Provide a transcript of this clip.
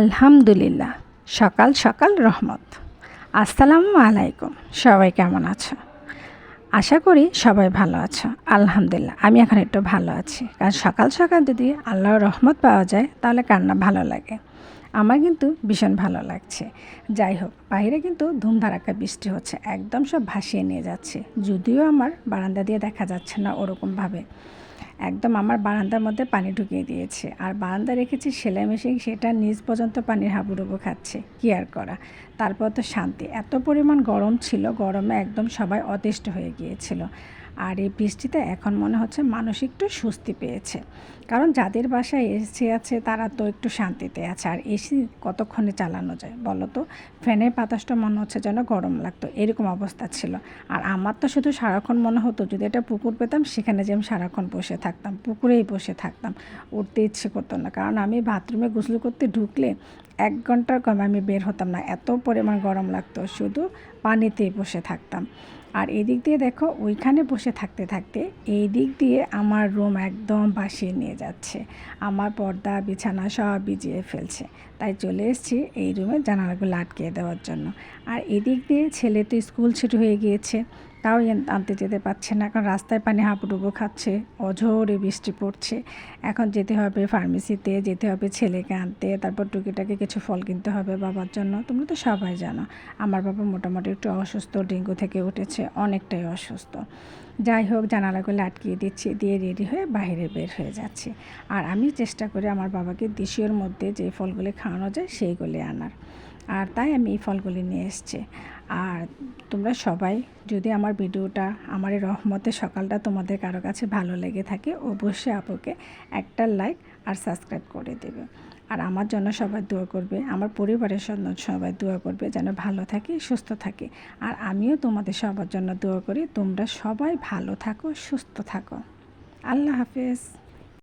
আলহামদুলিল্লাহ, সকাল সকাল রহমত। আসসালামু আলাইকুম, সবাই কেমন আছো? আশা করি সবাই ভালো আছো, আলহামদুলিল্লাহ, আমি এখন একটু ভালো আছি। কারণ সকাল সকাল যদি আল্লাহর রহমত পাওয়া যায়, তাহলে কান্না ভালো লাগে। আমার কিন্তু ভীষণ ভালো লাগছে। যাই হোক, বাইরে কিন্তু ধুমধারাক্কা বৃষ্টি হচ্ছে, একদম সব ভাসিয়ে নিয়ে যাচ্ছে। যদিও আমার বারান্দা দিয়ে দেখা যাচ্ছে না ওরকমভাবে। একদম আমার বারান্দার মধ্যে পানি ঢুকিয়ে দিয়েছে। আর বারান্দা রেখেছি সেলাই মেশিন, সেটা নিজ পর্যন্ত পানির হাবুডুবু খাচ্ছে। কি আর করা? তারপর তো শান্তি। এত পরিমাণ গরম ছিল, গরমে একদম সবাই অতিষ্ঠ হয়ে গিয়েছিল। আর এই বৃষ্টিতে এখন মনে হচ্ছে মানুষ একটু স্বস্তি পেয়েছে। কারণ যাদের বাসায় এসি আছে, তারা তো একটু শান্তিতে আছে। আর এসি কতক্ষণে চালানো যায় বলো তো? ফ্যানের বাতাসটা মনে হচ্ছে যেন গরম লাগতো। এরকম অবস্থা ছিল। আর আমার তো শুধু সারাক্ষণ মনে হতো, যদি এটা পুকুর পেতাম, সেখানে যে আমি সারাক্ষণ বসে থাকতাম, পুকুরেই বসে থাকতাম। উঠতে ইচ্ছে করতাম না, কারণ আমি বাথরুমে গোসল করতে ঢুকলে এক ঘণ্টার কম আমি বের হতাম না। এত পরিমাণ গরম লাগতো। শুধু পানিতেই বসে থাকতাম। আর এদিক দিয়ে দেখো, ওইখানে বসে থাকতে থাকতে এই দিক দিয়ে আমার রুম একদম বাসিয়ে নিয়ে যাচ্ছে। আমার পর্দা, বিছানা সব ভিজিয়ে ফেলছে। তাই চলে এসেছি এই রুমে জানালাগুলো আটকে দেওয়ার জন্য। আর এদিক দিয়ে ছেলে তো স্কুল ছুটি হয়ে গিয়েছে, তাও আনতে যেতে পারছে না। কারণ রাস্তায় পানি হাঁপুডুবু খাচ্ছে, অঝোরে বৃষ্টি পড়ছে। এখন যেতে হবে ফার্মেসিতে, যেতে হবে ছেলেকে আনতে, তারপর টুকিটাকে কিছু ফল কিনতে হবে বাবার জন্য। তোমরা তো সবাই জানো, আমার বাবা মোটামুটি একটু অসুস্থ ডেঙ্গু থেকে উঠেছে, অনেকটাই অসুস্থ। যাই হোক, জানালাগুলো আটকিয়ে দিচ্ছি, দিয়ে রেডি হয়ে বাইরে বের হয়ে যাচ্ছি। আর আমি চেষ্টা করি আমার বাবাকে দেশীয়র মধ্যে যে ফলগুলি খাওয়ানো যায় সেইগুলি আনার। আর তাই আমি এই ফলগুলি নিয়ে এসছি। আর তোমরা সবাই যদি আমার ভিডিওটা, আমার এই রহমতের সকালটা তোমাদের কারও কাছে ভালো লেগে থাকে, অবশ্যই আপুকে একটা লাইক আর সাবস্ক্রাইব করে দেবে। আর আমার জন্য সবাই দোয়া করবে, আমার পরিবারের জন্য সবাই দোয়া করবে যেন ভালো থাকি, সুস্থ থাকি। আর আমিও তোমাদের সবার জন্য দোয়া করি, তোমরা সবাই ভালো থাকো, সুস্থ থাকো। আল্লাহ হাফেজ।